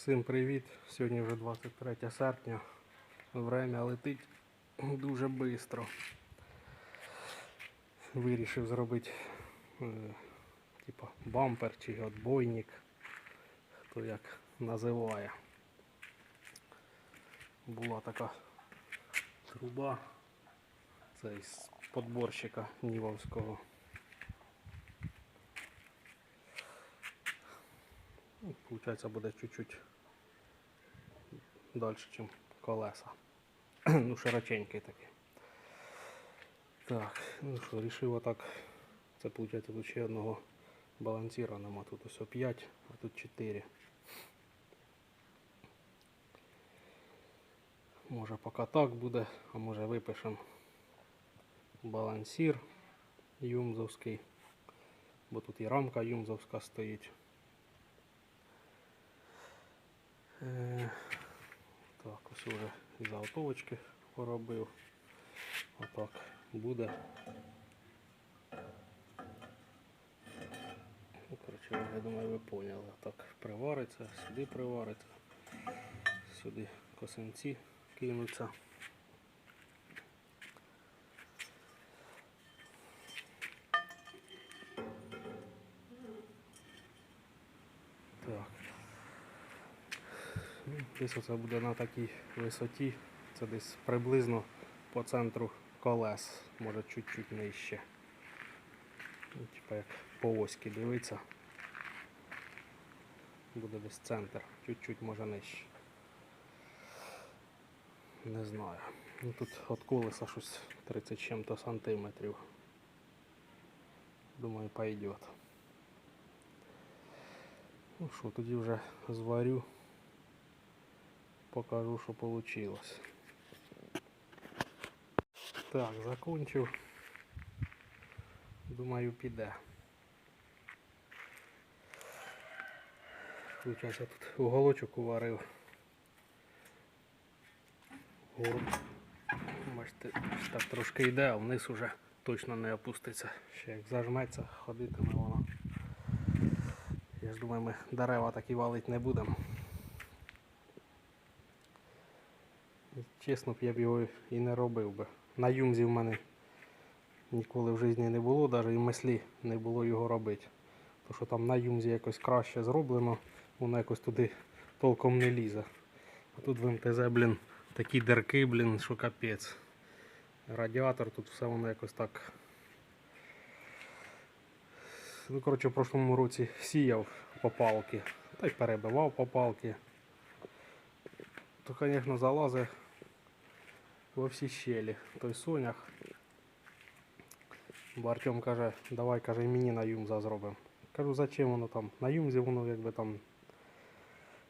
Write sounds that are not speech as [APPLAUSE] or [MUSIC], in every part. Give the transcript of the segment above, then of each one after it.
Всім привіт! Сьогодні вже 23 серпня. Время летить дуже швидко. Вирішив зробити типа бампер чи отбойник, хто як називає. Була така труба. Це із подборщика Нівовського. Получається буде чуть-чуть далі, ніж колеса. [CLEARS THROAT] ну, широченький такий. Так, ну що, вирішив отак. Це виходить тут ще одного балансіра нема. Тут ось 5, а тут 4. Може поки так буде, а може випишемо балансір юмзовський. Бо тут і рамка юмзовська стоїть. Так, ось вже і заготовочки поробив. Отак буде. Ну, коротше, я думаю, ви поняли. Так привариться, сюди привариться, сюди косинці кинуться. Десь оце буде на такій висоті. Це десь приблизно по центру колес, може чуть-чуть нижче. Ну, типа як по оськи дивиться. Буде десь центр, чуть-чуть може нижче. Не знаю. Ну, тут від колеса щось 30 чим-то сантиметрів. Думаю, пойдет. Ну що, тоді вже зварю покажу, що вийшло. Так, закончив. Думаю, піде. Получається, тут уголочок уварив. Гору. Бачите, так трошки йде, а вниз уже точно не опуститься. Ще як зажметься, ходитиме воно. Я ж думаю, ми дерева такі валити не будемо. Чесно б я б його і не робив би. На юмзі в мене ніколи в житті не було, навіть і мислі не було його робити. Тому що там на юмзі якось краще зроблено, воно якось туди толком не лізе. А тут в МТЗ, блін, такі дірки, блін, що капець. Радіатор тут все воно якось так. Ну, коротше, в прошлому році сіяв попалки, та й перебивав попалки. То, звісно, залазить во всі щелі. Той сонях. Бо Артем каже, давай каже, мені на юмза зробимо. Кажу, зачем воно там? На юмзі воно якби там.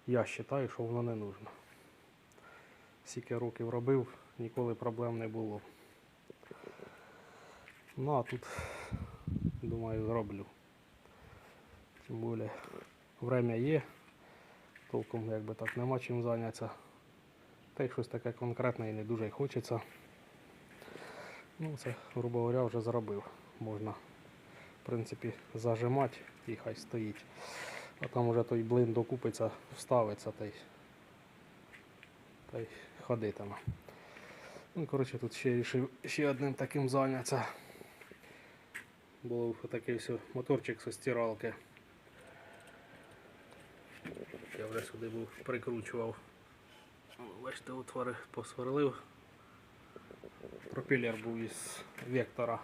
Я вважаю, що воно не нужно. Скільки років робив, ніколи проблем не було. Ну а тут, думаю, зроблю. Тим більше время є. Толком якби так нема чим зайнятися. Та щось таке конкретне і не дуже й хочеться. Ну, це, грубо говоря, вже зробив. Можна, в принципі, зажимати і хай стоїть. А там вже той блин докупиться, вставиться та й, та й ходитиме. Ну, коротше, тут ще вирішив ще одним таким зайнятися. Було такий все моторчик зі стиралки. Я вже сюди був прикручував. Бачите, отвори посверлив. Пропелер був із вектора.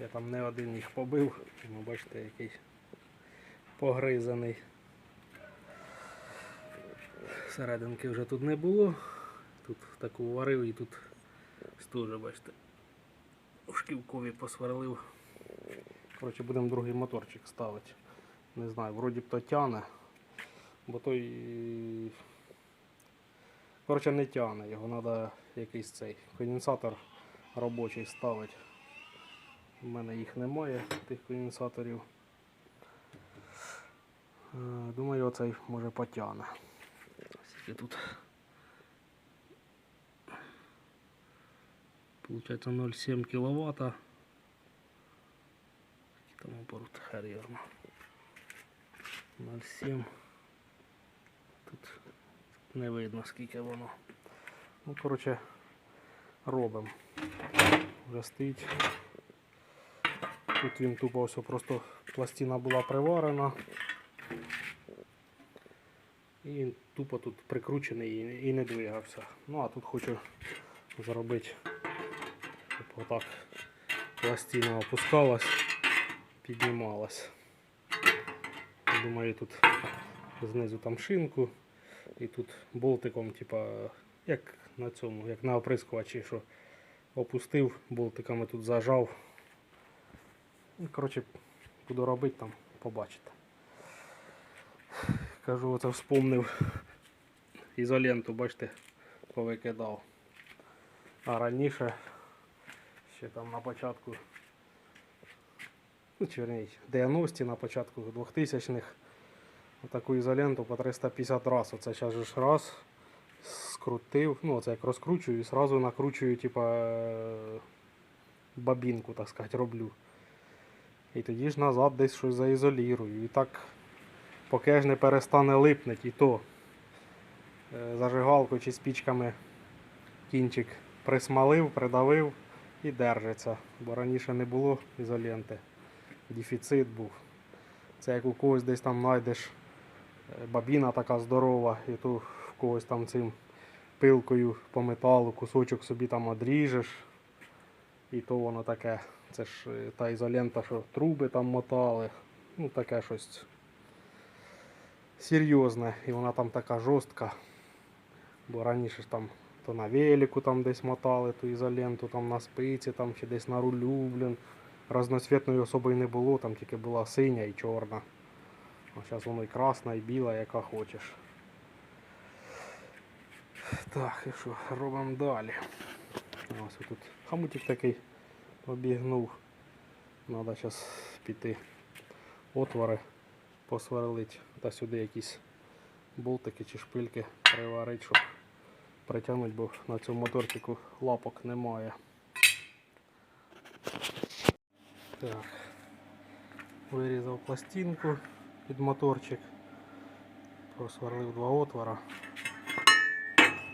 Я там не один їх побив. Ну, бачите, який погризаний. Серединки вже тут не було. Тут таку варив і тут теж, бачите, у шківкові посверлив. Коротше, будемо другий моторчик ставити. Не знаю, вроді б то тяне, бо той Коротше, не тягне, його треба якийсь цей конденсатор робочий ставити. У мене їх немає, тих конденсаторів. Е, Думаю, оцей може потягне. Скільки тут. Получається 0,7 кВт. Там оборот хер 0,7. Тут не видно скільки воно. Ну, коротше, робимо. Вже. Тут він тупо все просто пластина була приварена. І він тупо тут прикручений і не двигався. Ну а тут хочу зробити, щоб отак пластина опускалась, піднімалась. Думаю, тут знизу там шинку і тут болтиком, типа, як на цьому, як на оприскувачі, що опустив, болтиками тут зажав. І, коротше, буду робити там, побачите. Кажу, оце вспомнив ізоленту, бачите, повикидав. А раніше, ще там на початку, ну, чи верніше, 90-ті, на початку 2000-х, таку ізоленту по 350 раз. Оце зараз ж раз скрутив, ну оце як розкручую і одразу накручую, типа е, бабінку, так сказати, роблю. І тоді ж назад десь щось заізолірую. І так, поки ж не перестане липнути, і то е, зажигалкою чи спічками кінчик присмалив, придавив і держиться. Бо раніше не було ізоленти. Дефіцит був. Це як у когось десь там знайдеш бабіна така здорова, і то в когось там цим пилкою по металу кусочок собі там одріжеш. І то воно таке. Це ж е, та ізолента, що труби там мотали. Ну таке щось серйозне. І вона там така жорстка. Бо раніше ж там то на велику там десь мотали ту ізоленту, там на спиці, там чи десь на рулю, блін. Разноцвітної особи не було, там тільки була синя і чорна. А зараз воно і красна, і біла, яка хочеш. Так, і що, робимо далі. Ось тут хамутик такий обігнув. Треба зараз піти отвори посверлити та сюди якісь болтики чи шпильки приварити, щоб притягнути, бо на цьому моторчику лапок немає. Так. Вирізав пластинку під моторчик, просверлив два отвора,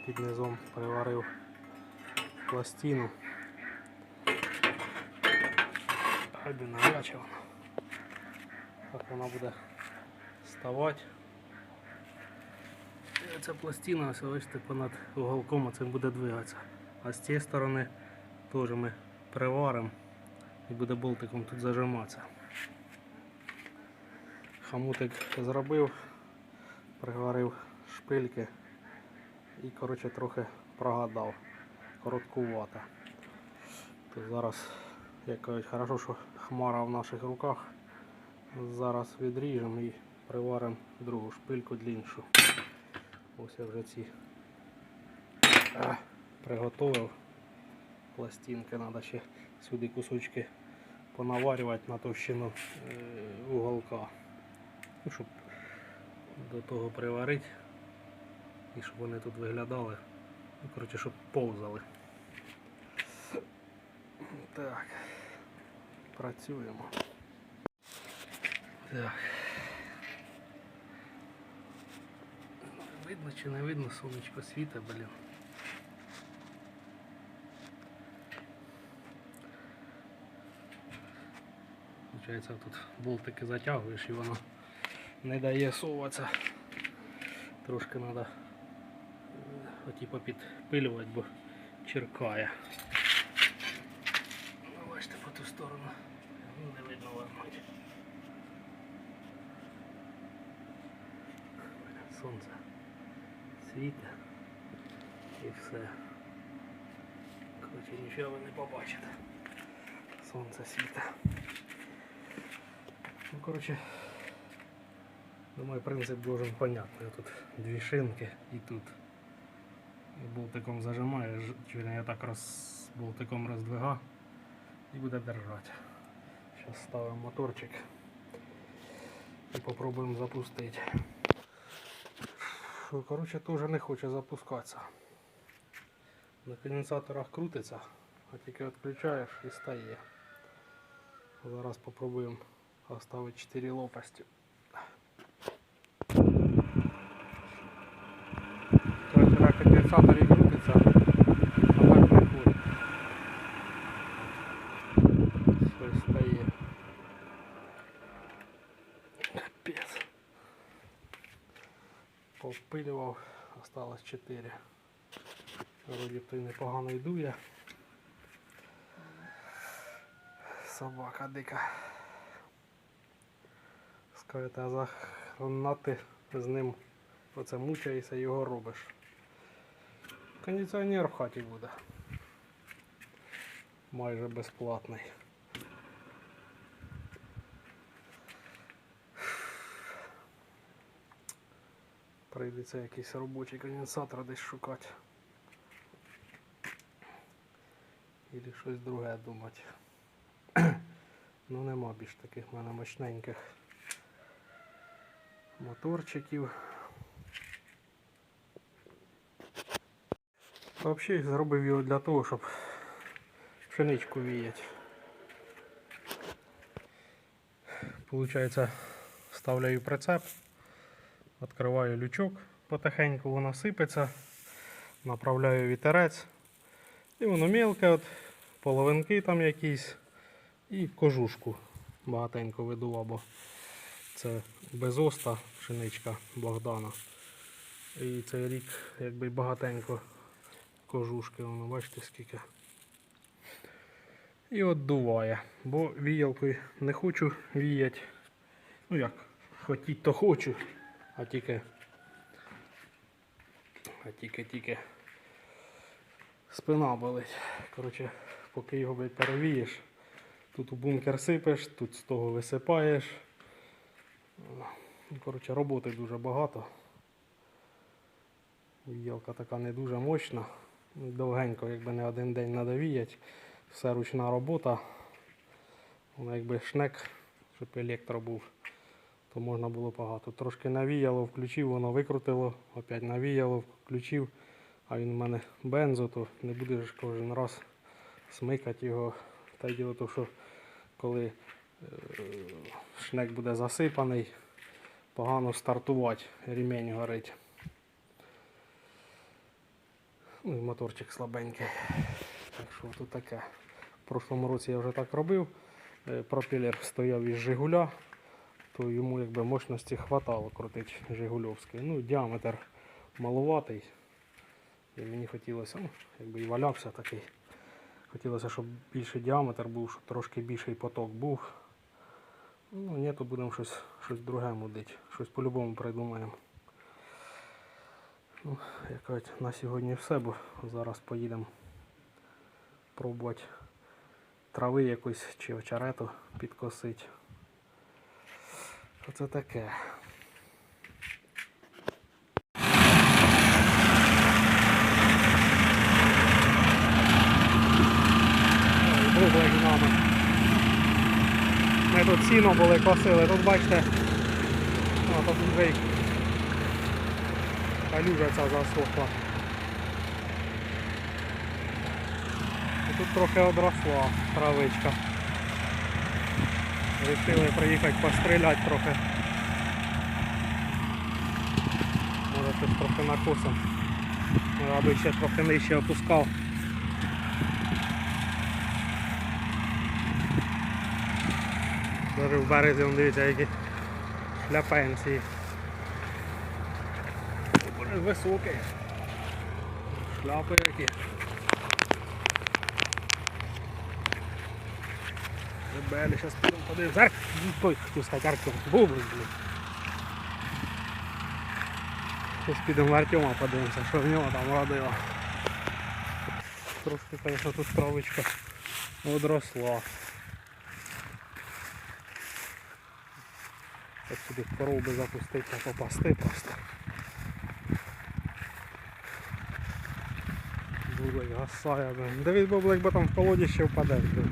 під низом приварив пластину. Хай би навряче вона. Так вона буде ставати. І Ця пластина, ось бачите, понад уголком цим буде двигатися. А з цієї сторони теж ми приваримо і буде болтиком тут зажиматися. Хамутик зробив, приварив шпильки і коротше трохи прогадав. Короткувато. То зараз, як кажуть, хорошо, що хмара в наших руках. Зараз відріжемо і приваримо другу шпильку дліншу. Ось я вже ці приготовив. Пластинки треба ще сюди кусочки понаварювати на товщину е, уголка. Ну, щоб до того приварити і щоб вони тут виглядали. Ну, коротше, щоб повзали. Так, працюємо. Так. Видно чи не видно сонечко світа, блін. Получається, тут болтики затягуєш і воно не дає соватися. Трошки треба типу підпилювати, бо черкає. Ну, бачите, по ту сторону ну, не видно возьмуть. Сонце світе і все. Коротше, нічого ви не побачите. Сонце світе. Ну, коротше, думаю, принцип должен понятний. Тут дві шинки і тут. І болтиком зажимаєш, чи я так роз, болтиком роздвига і буде держати. Зараз ставимо моторчик і попробуємо запустити. Коротше, теж не хоче запускатися. На конденсаторах крутиться, а тільки відключаєш і стає. Зараз попробуємо оставити 4 лопасті. Конденсаторі крутиться, а так не ходить. Щось стає. Капець. Попилював, осталось 4. Вроді той непогано йдує. Собака дика. Скажете, а захранати з ним оце мучаєшся, його робиш. Кондиціонер в хаті буде. Майже безплатний. Прийдеться якийсь робочий конденсатор десь шукати. Ілі щось друге думати. [COUGHS] ну нема більш таких в мене мощненьких моторчиків. Взагалі зробив його для того, щоб пшеничку віяти. Получається, вставляю прицеп, відкриваю лючок, потихеньку воно сипеться, направляю вітерець. І воно мелке, от, половинки там якісь. І кожушку багатенько видував, бо це безоста пшеничка Богдана. І цей рік якби багатенько кожушки, воно бачите скільки. І от дуває, бо віялкою не хочу віяти. Ну як, хотіть то хочу, а тільки. А тільки-тільки спина болить. Коротше, поки його блядь, перевієш, тут у бункер сипеш, тут з того висипаєш. Ну, Коротше, роботи дуже багато. Віялка така не дуже мощна. Довгенько, якби не один день треба віяти. Все ручна робота. Воно якби шнек, щоб електро був, то можна було багато. Трошки навіяло, включив, воно викрутило, опять навіяло, включив. А він в мене бензо, то не будеш кожен раз смикати його. Та й діло то, що коли е, шнек буде засипаний, погано стартувати, ремінь горить. Ну і моторчик слабенький. Так що тут таке. В прошлому році я вже так робив. Е, Пропелер стояв із Жигуля, то йому якби мощності хватало крутити Жигульовський. Ну, діаметр малуватий. І мені хотілося, ну, якби і валявся такий. Хотілося, щоб більший діаметр був, щоб трошки більший поток був. Ну, ні, то будемо щось, щось друге мудити. Щось по-любому придумаємо. Ну, як кажуть, на сьогодні все, бо зараз поїдемо пробувати трави якось чи очерету підкосити. Оце таке. Ми тут сіно були косили, тут бачите, тут й калюжа засохла. І тут трохи одросла травичка. Рішили приїхати постріляти трохи. Може щось трохи накосом. Аби ще трохи нижче опускав. Даже в березі, дивіться, які шляпенці. Боже, високий. Шляпи які. Ребелі, зараз підемо подивимось. Арк! Той, хотів сказати, Артем. Бублик, блін. Зараз підемо Артема подивимося, що в нього там родило. Трошки, звісно, тут травичка одросла. Так сюди в корову запустити та попасти просто. Гасає, блин. Давид бублик бо там в колоді ще впаде. блин.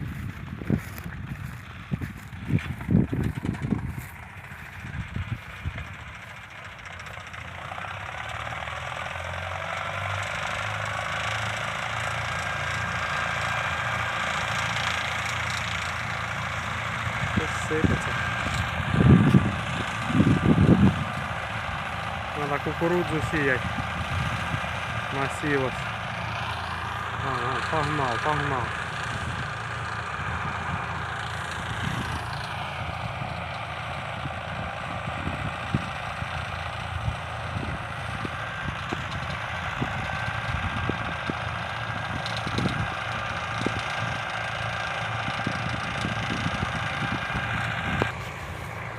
Щось сипеться. Надо кукурудзу сіять. Насілось. Ага, погнав, погнав.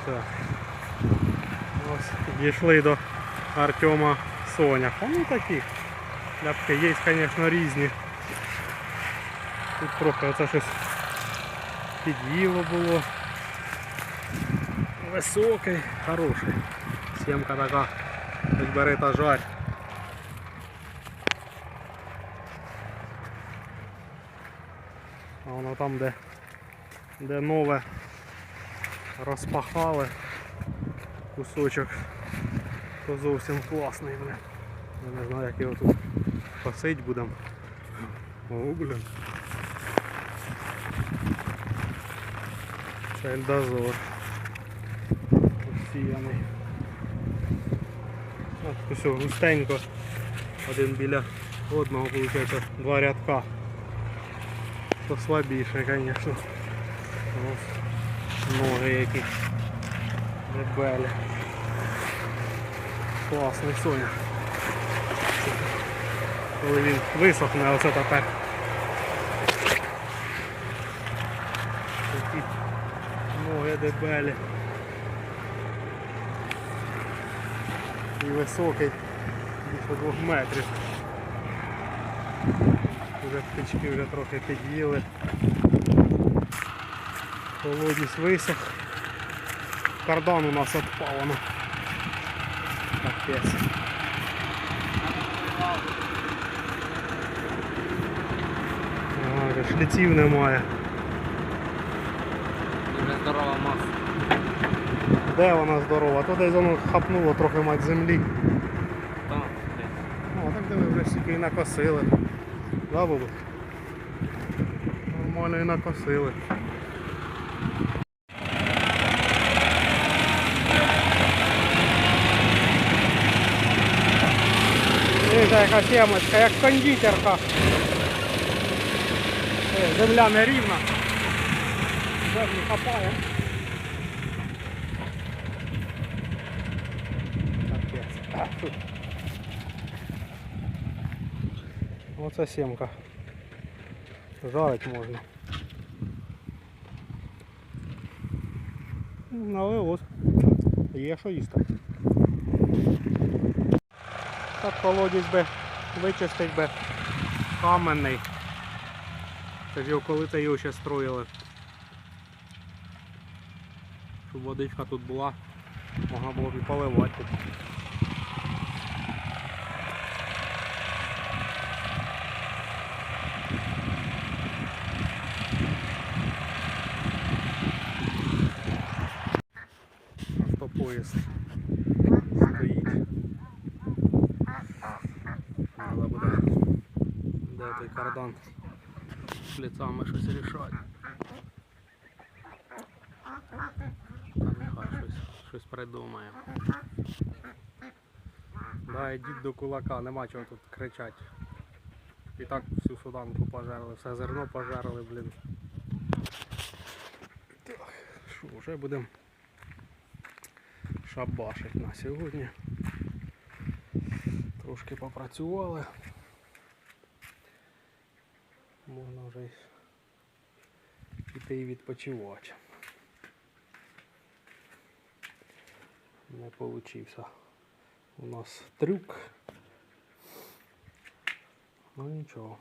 Так. Ось дійшли до Артема Соняха. Ну такі. Ляпки є, звісно, різні. Тут трохи оце щось під'їло було. Високий, хороший. Сімка така, хоч бери та жарь. А воно там, де, де нове розпахали кусочок, то зовсім класний, блин. Я не знаю, як його тут косить будемо. О, блин. Це Ельдозор. Посіяний. От все густенько. Один біля одного, виходить, два рядка. То слабіше, звісно. Ноги які. Дебелі. Класний соня. Коли він висохне, оце тепер. Такі ноги дебелі. І високий, більше двох метрів. Вже птички вже трохи під'їли. Колодязь висох. Кардан у нас ну. Капець. Шліців немає. Здорова. Де вона здорова? То десь воно хапнуло трохи мать землі. Там, О, так диви, вже стільки і накосили. Да, Бобу? Нормально і накосили. Дивіться, яка сімочка, як кондитерка. Земля не рівна. Землю хапає. Капець. А, фу. Оце сімка. Жарить можна. Ну, Але ось є що їсти. Так колодязь би вичистить би каменний. Його коли це його ще строїли. Щоб водичка тут була, можна було б і поливати. Автопоїзд стоїть. Треба буде де той кардан з ліцами щось рішати. Та нехай щось, щось придумає. Да, йдіть до кулака, нема чого тут кричати. І так всю суданку пожарили, все зерно пожарили, блін. Так, що, вже будемо шабашить на сьогодні. Трошки попрацювали. Можна вже й піти і відпочивати. Не получився у нас трюк. Ну нічого.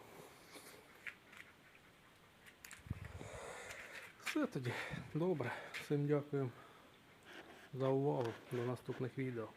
Все тоді. Добре. Всім дякую за увагу. До наступних відео.